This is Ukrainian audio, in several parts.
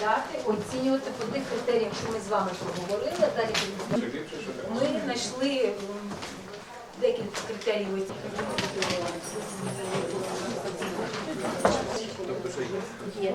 вибирати, оцінювати по тих критеріях, що ми з вами проговорили. Далі ми знайшли декілька критеріїв Є.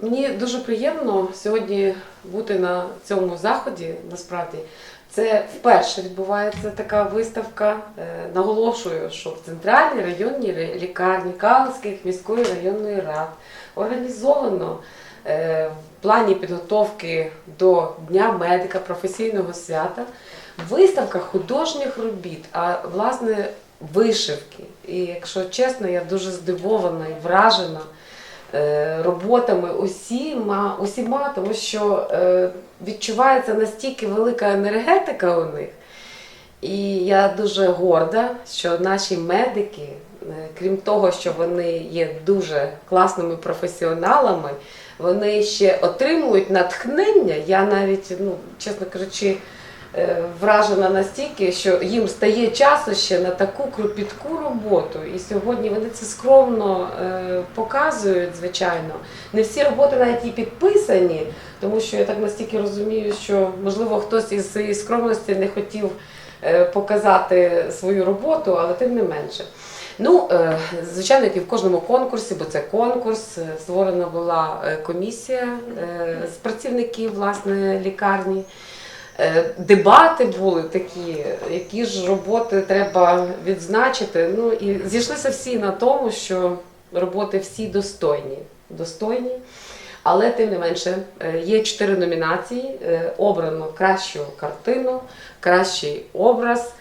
Мені дуже приємно сьогодні бути на цьому заході. Насправді це вперше відбувається така виставка. Е, Наголошую, що в центральній районній лікарні Калинських міської районної рад організовано е, в плані підготовки до Дня медика професійного свята виставка художніх робіт, а власне вишивки. І якщо чесно, я дуже здивована і вражена роботами усіма, усіма, тому що е, відчувається настільки велика енергетика у них. І я дуже горда, що наші медики, е, крім того, що вони є дуже класними професіоналами, вони ще отримують натхнення. Я навіть, ну, чесно кажучи, е, вражена настільки, що їм стає часу ще на таку кропітку роботу. І сьогодні вони це скромно е, показують, звичайно. Не всі роботи навіть і підписані, тому що я так настільки розумію, що можливо хтось із цієї скромності не хотів е, показати свою роботу, але тим не менше. Ну, е, звичайно, як і в кожному конкурсі, бо це конкурс, е, створена була е, комісія е, з працівників власне лікарні. Е, Дебати були такі, які ж роботи треба відзначити. Ну і зійшлися всі на тому, що роботи всі достойні. достойні. Але тим не менше е, є чотири номінації. Е, Обрано кращу картину, кращий образ,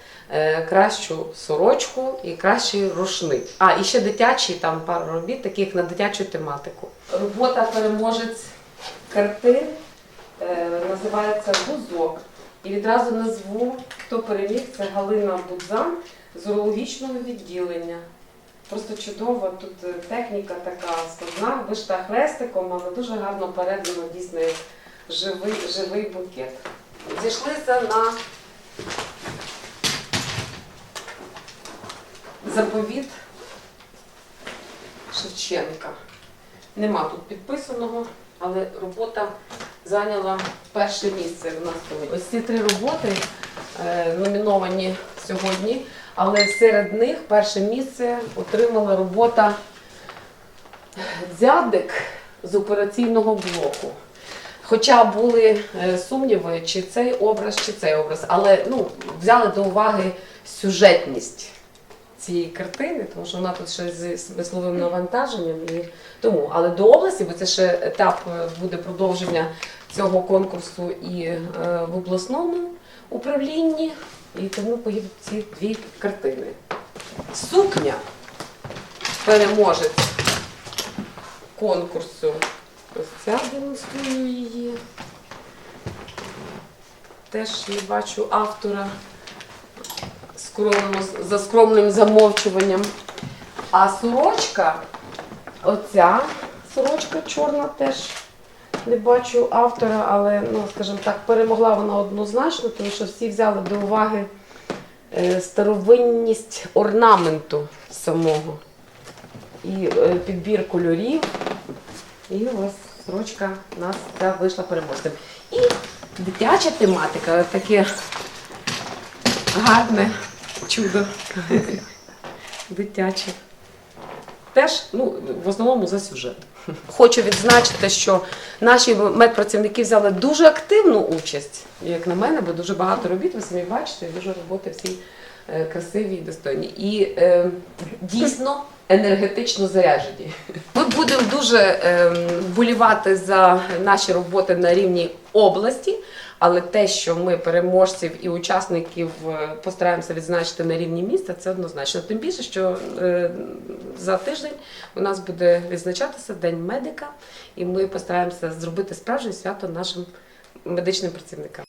кращу сорочку і кращий рушник. А і ще дитячі там пару робіт, таких на дитячу тематику. Робота переможець картин називається Бузок. І відразу назву, хто переміг, це Галина Будзан з урологічного відділення. Просто чудово, тут е, техніка така складна, вишта хрестиком, але дуже гарно передано дійсно живий, живий букет. Зійшлися на заповіт Шевченка. Нема тут підписаного, але робота зайняла перше місце в нас. Ось ці три роботи е, номіновані сьогодні, але серед них перше місце отримала робота дзядик з операційного блоку. Хоча були е, сумніви, чи цей образ, чи цей образ, але ну, взяли до уваги сюжетність цієї картини, тому що вона тут ще зі смисловим навантаженням. І тому, але до області, бо це ще етап е, буде продовження цього конкурсу і е, в обласному управлінні, і тому поїдуть ці дві картини. Сукня переможець конкурсу. Ось ця демонструю її. Теж не бачу автора скромно, за скромним замовчуванням. А сорочка, оця сорочка чорна теж не бачу автора, але, ну, скажімо так, перемогла вона однозначно, тому що всі взяли до уваги е, старовинність орнаменту самого. І е, підбір кольорів. І ось сорочка у нас ця вийшла переможцем. І дитяча тематика, таке гарне чудо. Дитяче. Теж ну, в основному за сюжет. Хочу відзначити, що наші медпрацівники взяли дуже активну участь, як на мене, бо дуже багато робіт, ви самі бачите, дуже роботи всі е, красиві і достойні. І е, дійсно енергетично заряджені. Будемо дуже ем, вболівати за наші роботи на рівні області, але те, що ми переможців і учасників е, постараємося відзначити на рівні міста, це однозначно. Тим більше, що е, за тиждень у нас буде відзначатися День медика, і ми постараємося зробити справжнє свято нашим медичним працівникам.